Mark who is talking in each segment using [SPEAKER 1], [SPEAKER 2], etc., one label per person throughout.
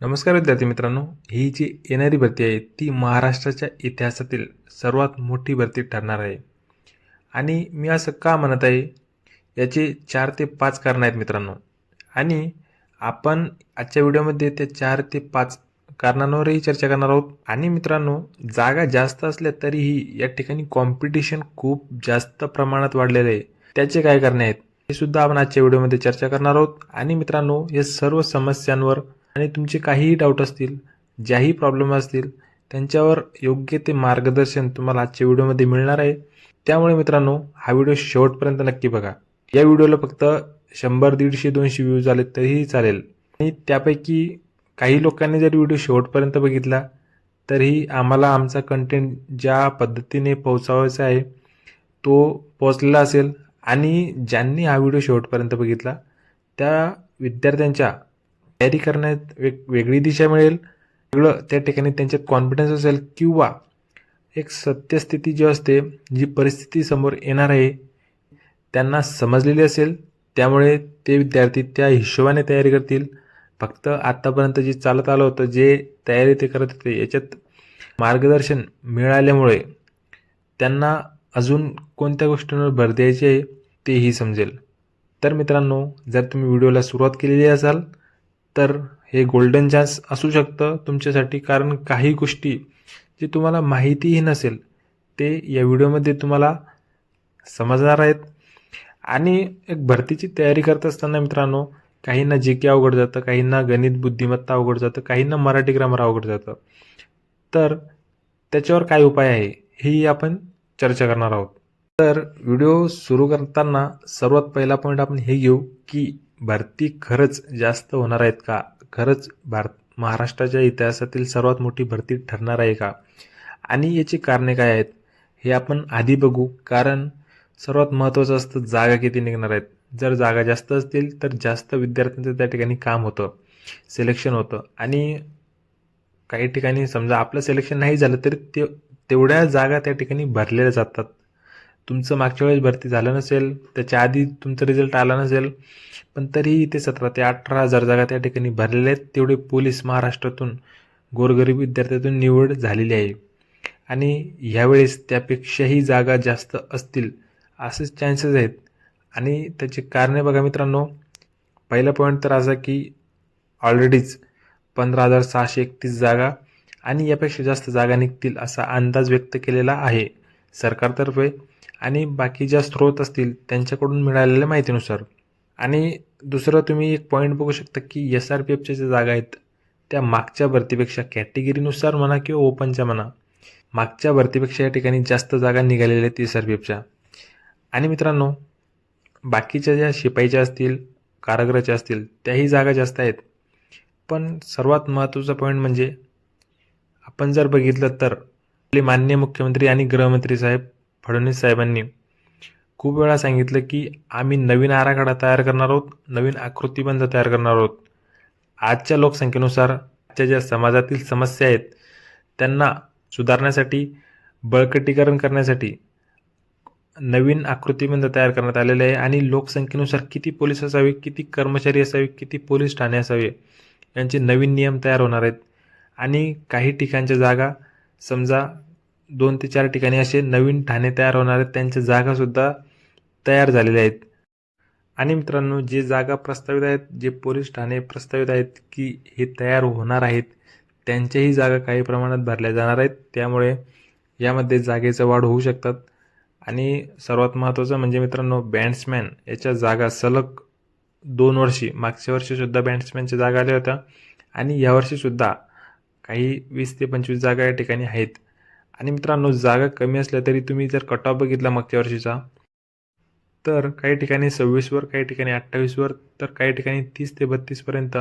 [SPEAKER 1] नमस्कार विद्यार्थी मित्रांनो ही जी येणारी भरती आहे ती महाराष्ट्राच्या इतिहासातील सर्वात मोठी भरती ठरणार आहे. आणि मी असं का म्हणत आहे याचे चार ते पाच कारणं आहेत मित्रांनो. आणि आपण आजच्या व्हिडिओमध्ये त्या चार ते पाच कारणांवरही चर्चा करणार आहोत. आणि मित्रांनो जागा जास्त असल्या तरीही या ठिकाणी कॉम्पिटिशन खूप जास्त प्रमाणात वाढलेलं आहे. त्याचे काय कारणे आहेत हे सुद्धा आपण आजच्या व्हिडिओमध्ये चर्चा करणार आहोत. आणि मित्रांनो या सर्व समस्यांवर आणि तुमचे काहीही डाऊट असतील ज्याही प्रॉब्लेम असतील त्यांच्यावर योग्य ते मार्गदर्शन तुम्हाला आजच्या व्हिडिओमध्ये मिळणार आहे. त्यामुळे मित्रांनो हा व्हिडिओ शेवटपर्यंत नक्की बघा. या व्हिडिओला फक्त शंभर दीडशे दोनशे व्ह्यूज आले तरीही चालेल. आणि त्यापैकी काही लोकांनी जर व्हिडिओ शेवटपर्यंत बघितला तरीही आम्हाला आमचा कंटेंट ज्या पद्धतीने पोहोचावायचा आहे तो पोचलेला असेल. आणि ज्यांनी हा व्हिडिओ शेवटपर्यंत बघितला त्या विद्यार्थ्यांच्या तयारी करण्यात वेग वेगळी दिशा मिळेल. वेगळं त्या ठिकाणी त्यांच्यात कॉन्फिडन्स असेल किंवा एक सत्यस्थिती जी असते जी परिस्थिती समोर येणार आहे त्यांना समजलेली असेल. त्यामुळे ते विद्यार्थी त्या हिशोबाने तयारी करतील. फक्त आत्तापर्यंत जे चालत आलं होतं जे तयारी ते करत होते याच्यात मार्गदर्शन मिळाल्यामुळे त्यांना अजून कोणत्या गोष्टींवर भर द्यायची आहे तेही समजेल. तर मित्रांनो जर तुम्ही व्हिडिओला सुरुवात केलेली असाल तर हे गोल्डन चान्स असू शकतं तुमच्यासाठी कारण काही गोष्टी जे तुम्हाला माहितीही नसेल ते या व्हिडिओमध्ये तुम्हाला समजणार आहेत. आणि एक भरतीची तयारी करत असताना मित्रांनो काहींना जी के अवघड जातं काहींना गणित बुद्धिमत्ता अवघड जातं काहींना मराठी ग्रामर अवघड जातं. तर त्याच्यावर काय उपाय आहे हेही आपण चर्चा करणार आहोत. तर व्हिडिओ सुरू करताना सर्वात पहिला पॉईंट आपण हे घेऊ की भरती खरंच जास्त होणार आहेत का? खरंच भारत महाराष्ट्राच्या इतिहासातील सर्वात मोठी भरती ठरणार आहे का? आणि याची कारणे काय आहेत? हे आपण आधी बघू कारण सर्वात महत्त्वाचं असतं जागा किती निघणार आहेत. जर जागा जास्त असतील तर जास्त विद्यार्थ्यांचं त्या ठिकाणी काम होतं सिलेक्शन होतं. आणि काही ठिकाणी समजा आपलं सिलेक्शन नाही झालं तरी ते तेवढ्या जागा त्या ठिकाणी भरलेल्या जातात. तुमचं मागच्या वेळेस भरती झालं नसेल त्याच्या आधी तुमचा रिझल्ट आला नसेल पण तरीही इथे सतरा ते अठरा हजार जागा त्या ठिकाणी भरलेल्या आहेत. तेवढे पोलीस महाराष्ट्रातून गोरगरीब विद्यार्थ्यातून निवड झालेली आहे. आणि ह्यावेळेस त्यापेक्षाही जागा जास्त असतील असेच चान्सेस आहेत. आणि त्याची कारणे बघा मित्रांनो पहिला पॉईंट तर असा की ऑलरेडीच पंधरा हजार सहाशे एकतीस जागा आणि यापेक्षा जास्त जागा निघतील असा अंदाज व्यक्त केलेला आहे सरकारतर्फे. आणि बाकी ज्या स्रोत असतील त्यांच्याकडून मिळालेल्या माहितीनुसार. आणि दुसरं तुम्ही एक पॉईंट बघू शकता की एस आर पी एफच्या ज्या जागा आहेत त्या मागच्या भरतीपेक्षा कॅटेगरीनुसार म्हणा किंवा ओपनच्या म्हणा मागच्या भरतीपेक्षा या ठिकाणी जास्त जागा निघालेल्या आहेत एस आर पी एफच्या आणि मित्रांनो बाकीच्या ज्या शिपाईच्या असतील कारागृहाच्या असतील त्याही जागा जास्त आहेत. पण सर्वात महत्त्वाचा पॉईंट म्हणजे आपण जर बघितलं तर आपले माननीय मुख्यमंत्री आणि गृहमंत्री साहेब फडणवीस साहेबांनी खूप वेळा सांगितलं की आम्ही नवीन आराखडा तयार करणार आहोत नवीन आकृतीबंध तयार करणार आहोत. आजच्या लोकसंख्येनुसार आजच्या ज्या समाजातील समस्या आहेत त्यांना सुधारण्यासाठी बळकटीकरण करण्यासाठी नवीन आकृतीबंध तयार करण्यात आलेले आहे आणि लोकसंख्येनुसार किती पोलीस असावे किती कर्मचारी असावे किती पोलीस ठाणे असावे यांचे नवीन नियम तयार होणार आहेत. आणि काही ठिकाणच्या जागा समजा दोन ते चार ठिकाणी असे नवीन ठाणे तयार होणार आहेत. त्यांच्या जागासुद्धा तयार झालेल्या आहेत. आणि मित्रांनो जे जागा प्रस्तावित आहेत जे पोलीस ठाणे प्रस्तावित आहेत की हे तयार होणार आहेत त्यांच्याही जागा काही प्रमाणात भरल्या जाणार आहेत. त्यामुळे यामध्ये जागेचं वाढ होऊ शकतात. आणि सर्वात महत्त्वाचं म्हणजे मित्रांनो बॅट्समॅन याच्या जागा सलग दोन वर्षी मागच्या वर्षीसुद्धा बॅट्समॅनच्या जागा आल्या होत्या. आणि यावर्षीसुद्धा काही वीस ते पंचवीस जागा या ठिकाणी आहेत. आणि मित्रांनो जागा कमी असल्या तरी तुम्ही जर कट ऑफ बघितला मागच्या वर्षीचा तर काही ठिकाणी सव्वीसवर काही ठिकाणी अठ्ठावीसवर तर काही ठिकाणी तीस ते बत्तीसपर्यंत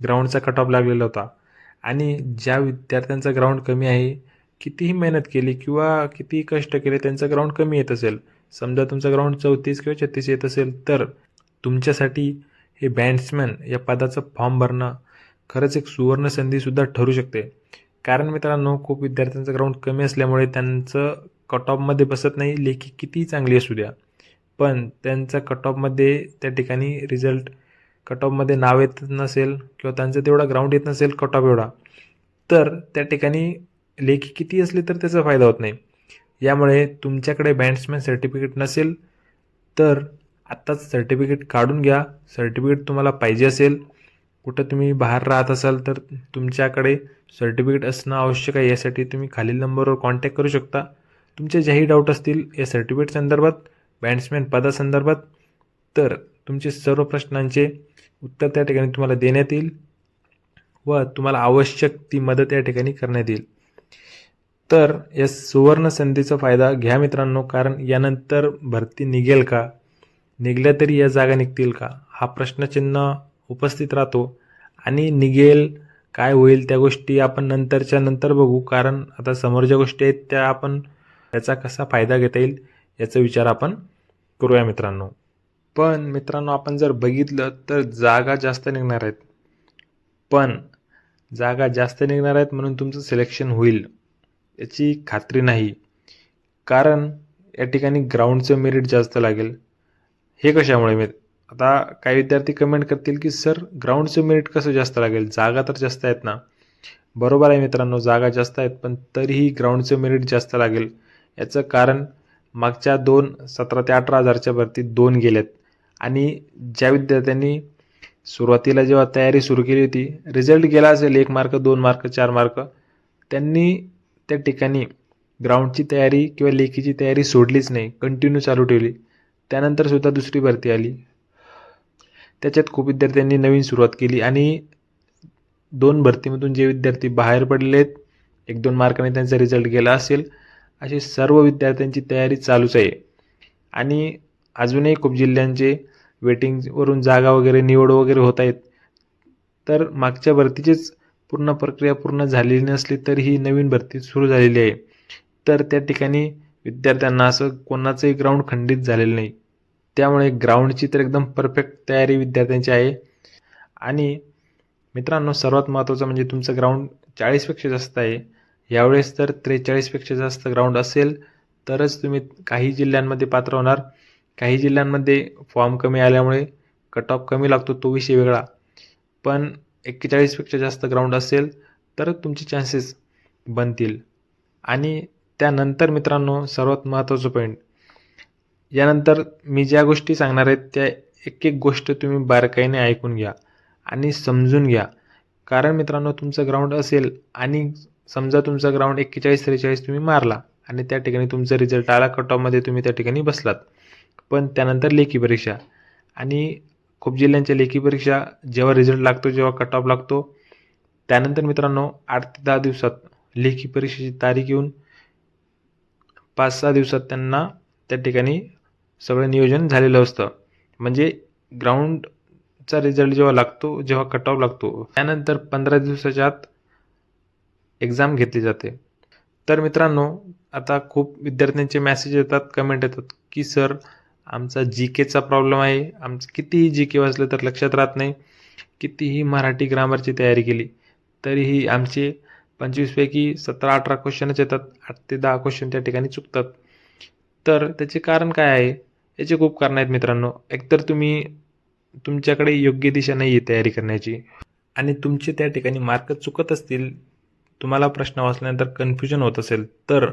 [SPEAKER 1] ग्राउंडचा कट ऑफ लागलेला होता. आणि ज्या विद्यार्थ्यांचा ग्राउंड कमी आहे कितीही मेहनत केली किंवा कितीही कष्ट केले त्यांचं ग्राउंड कमी येत असेल. समजा तुमचं ग्राउंड चौतीस किंवा छत्तीस येत असेल तर तुमच्यासाठी हे बॅट्समॅन या पदाचं फॉर्म भरणं खरंच एक सुवर्ण संधीसुद्धा ठरू शकते. कारण मित्रांनो खूप विद्यार्थ्यांचं ग्राउंड कमी असल्यामुळे त्यांचं कट ऑफमध्ये बसत नाही. लेखी कितीही चांगली असू द्या. पण त्यांचा कट ऑफमध्ये त्या ठिकाणी रिझल्ट कट ऑफमध्ये नाव येत नसेल किंवा त्यांचं तेवढा ग्राउंड येत नसेल कट ऑफ एवढा तर त्या ठिकाणी लेखी किती असली तर त्याचा फायदा होत नाही. यामुळे तुमच्याकडे बँड्समॅन सर्टिफिकेट नसेल तर आत्ताच सर्टिफिकेट काढून घ्या. सर्टिफिकेट तुम्हाला पाहिजे असेल कुठं तुम्ही बाहेर राहत असाल तर तुमच्याकडे सर्टिफिकेट असणं आवश्यक आहे. यासाठी तुम्ही खालील नंबरवर कॉन्टॅक्ट करू शकता. तुमचे ज्याही डाऊट असतील या सर्टिफिकेट संदर्भात बॅट्समॅन पदासंदर्भात तर तुमचे सर्व प्रश्नांचे उत्तर त्या ठिकाणी तुम्हाला देण्यात येईल व तुम्हाला आवश्यक ती मदत या ठिकाणी करण्यात येईल. तर या सुवर्ण संधीचा फायदा घ्या मित्रांनो कारण यानंतर भरती निघेल का? निघल्या तरी या जागा निघतील का? हा प्रश्नचिन्ह उपस्थित राहतो. आणि निघेल काय होईल त्या गोष्टी आपण नंतरच्या नंतर बघू. कारण आता समोर ज्या गोष्टी आहेत त्या आपण त्याचा कसा फायदा घेता येईल याचा विचार आपण करूया मित्रांनो. पण मित्रांनो आपण जर बघितलं तर जागा जास्त निघणार आहेत. पण जागा जास्त निघणार आहेत म्हणून तुमचं सिलेक्शन होईल याची खात्री नाही. कारण या ठिकाणी ग्राउंडचं मेरिट जास्त लागेल. हे कशामुळे मी आता काही विद्यार्थी कमेंट करतील की सर ग्राउंडचं मेरिट कसं जास्त लागेल? जागा तर जास्त आहेत ना. बरोबर आहे मित्रांनो जागा जास्त आहेत पण तरीही ग्राउंडचं मेरिट जास्त लागेल. याचं कारण मागच्या दोन सतरा ते अठरा हजारच्या भरतीत दोन गेल्यात आणि ज्या विद्यार्थ्यांनी सुरुवातीला जेव्हा तयारी सुरू केली होती रिझल्ट गेला असेल एक मार्क दोन मार्क चार मार्क त्यांनी त्या ठिकाणी ग्राउंडची तयारी किंवा लेखीची तयारी सोडलीच नाही. कंटिन्यू चालू ठेवली. त्यानंतर सुद्धा दुसरी भरती आली. त्याच्यात खूप विद्यार्थ्यांनी नवीन सुरुवात केली आणि दोन भरतीमधून जे विद्यार्थी बाहेर पडले आहेत एक दोन मार्काने त्यांचा रिझल्ट गेला असेल असे सर्व विद्यार्थ्यांची तयारी चालूच आहे. आणि अजूनही खूप जिल्ह्यांचे वेटिंगवरून जागा वगैरे निवड वगैरे होत आहेत. तर मागच्या भरतीचीच पूर्ण प्रक्रिया पूर्ण झालेली नसली तर ही नवीन भरती सुरू झालेली आहे. तर त्या ठिकाणी विद्यार्थ्यांना असं कोणाचंही ग्राउंड खंडित झालेलं नाही. त्यामुळे ग्राउंडची तर एकदम परफेक्ट तयारी विद्यार्थ्यांची आहे. आणि मित्रांनो सर्वात महत्त्वाचं म्हणजे तुमचं ग्राउंड चाळीसपेक्षा जास्त आहे. यावेळेस तर त्रेचाळीसपेक्षा जास्त ग्राउंड असेल तरच तुम्ही काही जिल्ह्यांमध्ये पात्र होणार. काही जिल्ह्यांमध्ये फॉर्म कमी आल्यामुळे कट ऑफ कमी लागतो तो विषय वेगळा. पण एक्केचाळीसपेक्षा जास्त ग्राउंड असेल तरच तुमचे चान्सेस बनतील. आणि त्यानंतर मित्रांनो सर्वात महत्त्वाचं पॉईंट यानंतर मी ज्या गोष्टी सांगणार आहेत त्या एक एक गोष्ट तुम्ही बारकाईने ऐकून घ्या आणि समजून घ्या. कारण मित्रांनो तुमचं ग्राउंड असेल आणि समजा तुमचा ग्राउंड एक्केचाळीस त्रेचाळीस तुम्ही मारला आणि त्या ठिकाणी तुमचा रिझल्ट आला कट ऑफमध्ये तुम्ही त्या ठिकाणी बसलात. पण त्यानंतर लेखी परीक्षा आणि खूप जिल्ह्यांच्या लेखी परीक्षा जेव्हा रिझल्ट लागतो जेव्हा कट ऑफ लागतो त्यानंतर मित्रांनो आठ ते दहा दिवसात लेखी परीक्षेची तारीख येऊन पाच सहा दिवसात त्यांना त्या ठिकाणी सगळं नियोजन झालेलं असतं. म्हणजे ग्राउंडचा रिझल्ट जेव्हा लागतो जेव्हा कट ऑफ लागतो त्यानंतर पंधरा दिवसाच्या आत एक्झाम घेतली जाते. तर मित्रांनो आता खूप विद्यार्थ्यांचे मॅसेज येतात कमेंट येतात की सर आमचा जी केचा प्रॉब्लेम आहे. आमचं कितीही जी के वाचलं तर लक्षात राहत नाही. कितीही मराठी ग्रामरची तयारी केली तरीही आमचे पंचवीसपैकी सतरा अठरा क्वेश्चनच येतात. आठ ते दहा क्वेश्चन त्या ठिकाणी चुकतात. तर त्याचे कारण काय आहे? याचे खूप कारण आहेत मित्रांनो. एकतर तुम्ही तुमच्याकडे योग्य दिशा नाही आहे तयारी करण्याची आणि तुमचे त्या ठिकाणी मार्क चुकत असतील तुम्हाला प्रश्न वाचल्यानंतर कन्फ्युजन होत असेल तर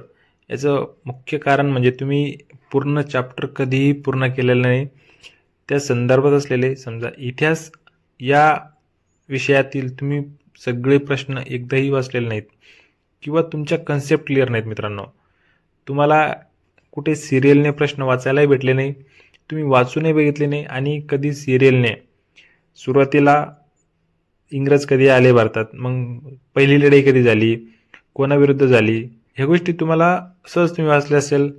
[SPEAKER 1] याचं मुख्य कारण म्हणजे तुम्ही पूर्ण चॅप्टर कधीही पूर्ण केलेलं नाही. त्या संदर्भात असलेले समजा इतिहास या विषयातील तुम्ही सगळे प्रश्न एकदाही वाचलेले नाहीत किंवा तुमच्या कन्सेप्ट क्लिअर नाहीत मित्रांनो. तुम्हाला कुठे सिरियलने प्रश्न वाचायलाही भेटले नाही. तुम्ही वाचूनही बघितले नाही आणि कधी सिरियलने सुरुवातीला इंग्रज कधी आले भारतात? मग पहिली लढाई कधी झाली? कोणाविरुद्ध झाली? ह्या गोष्टी तुम्हाला सहज तुम्ही वाचल्या असेल.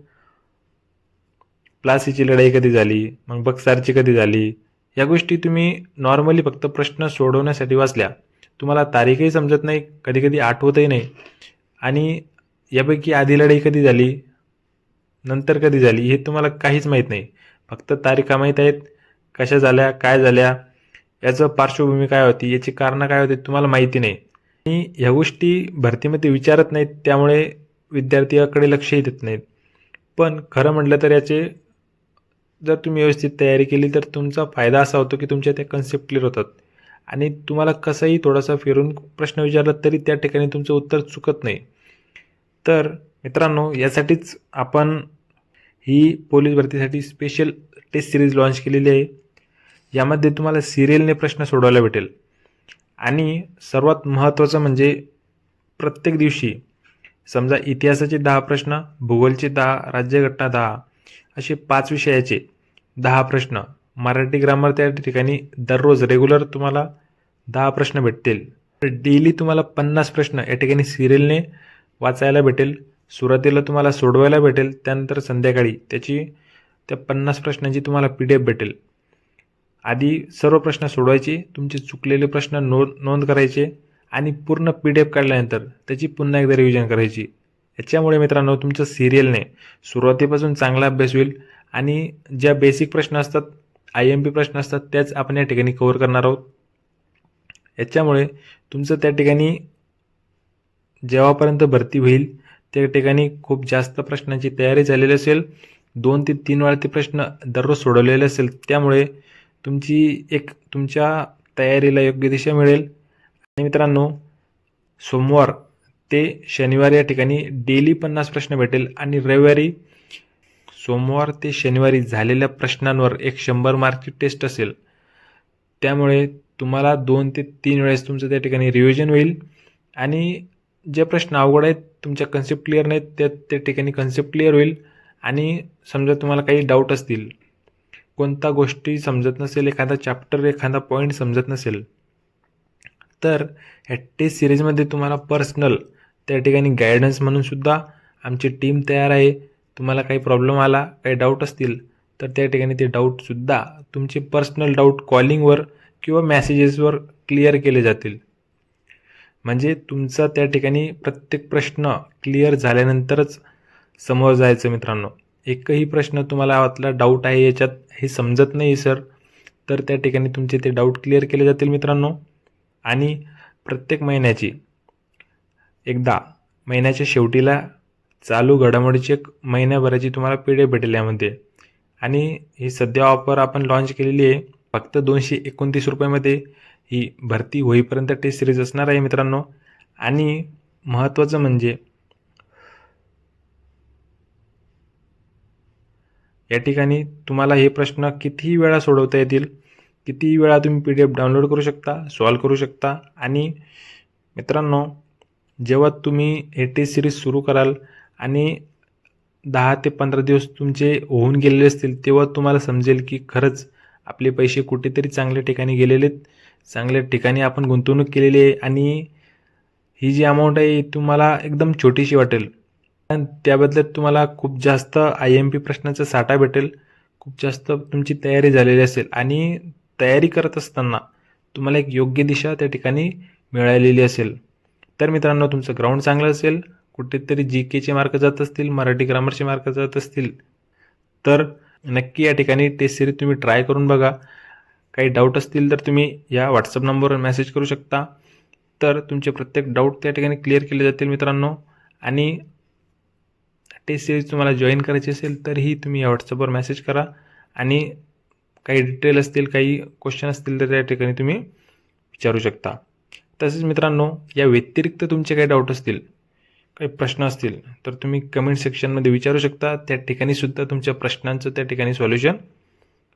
[SPEAKER 1] प्लासीची लढाई कधी झाली? मग बक्सारची कधी झाली? या गोष्टी तुम्ही नॉर्मली फक्त प्रश्न सोडवण्यासाठी वाचल्या. तुम्हाला तारीखही समजत नाही कधी कधी आठवतही नाही. आणि यापैकी आधी लढाई कधी झाली? नंतर कधी झाली हे तुम्हाला काहीच माहीत नाही. फक्त तारीखा माहीत आहेत कशा झाल्या काय झाल्या याचं पार्श्वभूमी काय होती याची कारणं काय होती तुम्हाला माहिती नाही. आणि ह्या गोष्टी भरतीमध्ये विचारत नाहीत त्यामुळे विद्यार्थी याकडे लक्षही देत नाहीत. पण खरं म्हटलं तर याचे जर तुम्ही व्यवस्थित तयारी केली तर तुमचा फायदा असा होतो की तुमच्या त्या कन्सेप्ट क्लिअर होतात. आणि तुम्हाला कसंही थोडासा फिरून प्रश्न विचारला तरी त्या ठिकाणी तुमचं उत्तर चुकत नाही. तर मित्रांनो यासाठीच आपण ही पोलीस भरतीसाठी स्पेशल टेस्ट सिरीज लॉन्च केलेली आहे. यामध्ये तुम्हाला सिरियलने प्रश्न सोडवायला भेटेल. आणि सर्वात महत्त्वाचं म्हणजे प्रत्येक दिवशी समजा इतिहासाचे दहा प्रश्न भूगोलचे दहा राज्यघटना दहा असे पाच विषयाचे दहा प्रश्न मराठी ग्रामर त्या ठिकाणी दररोज रेग्युलर तुम्हाला दहा प्रश्न भेटतील. डेली तुम्हाला पन्नास प्रश्न या ठिकाणी सिरियलने वाचायला भेटेल. सुरुवातीला तुम्हाला सोडवायला भेटेल त्यानंतर संध्याकाळी त्याची त्या पन्नास प्रश्नांची तुम्हाला पी डी एफ भेटेल. आधी सर्व प्रश्न सोडवायचे तुमचे चुकलेले प्रश्न नोंद नोंद करायचे आणि पूर्ण पी डी एफ काढल्यानंतर त्याची पुन्हा एकदा रिव्हिजन करायची. याच्यामुळे मित्रांनो तुमचं सिरियलने सुरुवातीपासून चांगला अभ्यास होईल आणि ज्या बेसिक प्रश्न असतात आय एम पी प्रश्न असतात त्याच आपण या ठिकाणी कव्हर करणार आहोत. याच्यामुळे तुमचं त्या ठिकाणी जेव्हापर्यंत भरती होईल त्या ठिकाणी खूप जास्त प्रश्नांची तयारी झालेली असेल. दोन ते तीन वेळा ते प्रश्न दररोज सोडवलेले असेल. त्यामुळे तुमची एक तुमच्या तयारीला योग्य दिशा मिळेल. आणि मित्रांनो सोमवार ते शनिवार या ठिकाणी डेली पन्नास प्रश्न भेटेल. आणि रविवारी सोमवार ते शनिवारी झालेल्या प्रश्नांवर एक शंभर मार्कची टेस्ट असेल. त्यामुळे तुम्हाला दोन ते तीन वेळेस तुमचं त्या ठिकाणी रिव्हिजन होईल. आणि जे प्रश्न अवघड आहेत तुमच्या कन्सेप्ट क्लिअर नाहीत त्या त्या ठिकाणी कन्सेप्ट क्लिअर होईल. आणि समजा तुम्हाला काही डाऊट असतील कोणता गोष्टी समजत नसेल एखादा चॅप्टर एखादा पॉईंट समजत नसेल तर ह्या टेस्ट सिरीजमध्ये तुम्हाला पर्सनल त्या ठिकाणी गायडन्स म्हणून सुद्धा आमची टीम तयार आहे. तुम्हाला काही प्रॉब्लेम आला काही डाऊट असतील तर त्या ठिकाणी ते डाऊटसुद्धा तुमचे पर्सनल डाऊट कॉलिंगवर किंवा मॅसेजेसवर क्लिअर केले जातील. म्हणजे तुमचा त्या ठिकाणी प्रत्येक प्रश्न क्लिअर झाल्यानंतरच समोर जायचं मित्रांनो. एकही प्रश्न तुम्हाला वाटला डाऊट आहे याच्यात हे समजत नाही सर तर त्या ठिकाणी तुमचे ते डाऊट क्लिअर केले जातील मित्रांनो. आणि प्रत्येक महिन्याची एकदा महिन्याच्या शेवटीला चालू घडामोडीची एक महिन्याभराची तुम्हाला पिढे भेटेल यामध्ये. आणि ही सध्या ऑफर आपण लॉन्च केलेली आहे फक्त दोनशे एकोणतीस रुपयामध्ये. ही भरती होईपर्यंत टेस्ट सिरीज असणार आहे मित्रांनो. आणि महत्त्वाचं म्हणजे या ठिकाणी तुम्हाला हे प्रश्न कितीही वेळा सोडवता येतील कितीही वेळा तुम्ही पी डी एफ डाउनलोड करू शकता सॉल्व करू शकता. आणि मित्रांनो जेव्हा तुम्ही हे टेस्ट सिरीज सुरू कराल आणि दहा ते पंधरा दिवस तुमचे होऊन गेलेले असतील तेव्हा तुम्हाला समजेल की खरंच आपले पैसे कुठेतरी चांगल्या ठिकाणी गेलेले आहेत चांगल्या ठिकाणी आपण गुंतवणूक केलेली आहे आणि ही जी अमाऊंट आहे तुम्हाला एकदम छोटीशी वाटेल. पण त्याबदल्यात तुम्हाला खूप जास्त आय एम पी प्रश्नाचा साठा भेटेल. खूप जास्त तुमची तयारी झालेली असेल आणि तयारी करत असताना तुम्हाला एक योग्य दिशा त्या ठिकाणी मिळालेली असेल. तर मित्रांनो तुमचं ग्राउंड चांगलं असेल कुठेतरी जी केचे मार्क जात असतील मराठी ग्रामरचे मार्क जात असतील तर नक्की या ठिकाणी टेस्ट सिरीज तुम्ही ट्राय करून बघा. काही डाऊट असतील तर तुम्ही या व्हॉट्सअप नंबरवर मेसेज करू शकता. तर तुमचे प्रत्येक डाऊट त्या ठिकाणी क्लिअर केले जातील मित्रांनो. आणि टेस्ट सिरीज तुम्हाला जॉईन करायची असेल तरीही तुम्ही या व्हॉट्सअपवर मेसेज करा. आणि काही डिटेल असतील काही क्वेश्चन असतील तर त्या ठिकाणी तुम्ही विचारू शकता. तसेच मित्रांनो या व्यतिरिक्त तुमचे काही डाऊट असतील काही प्रश्न असतील तर तुम्ही कमेंट सेक्शनमध्ये विचारू शकता. त्या ठिकाणी सुद्धा तुमच्या प्रश्नांचं त्या ठिकाणी सॉल्युशन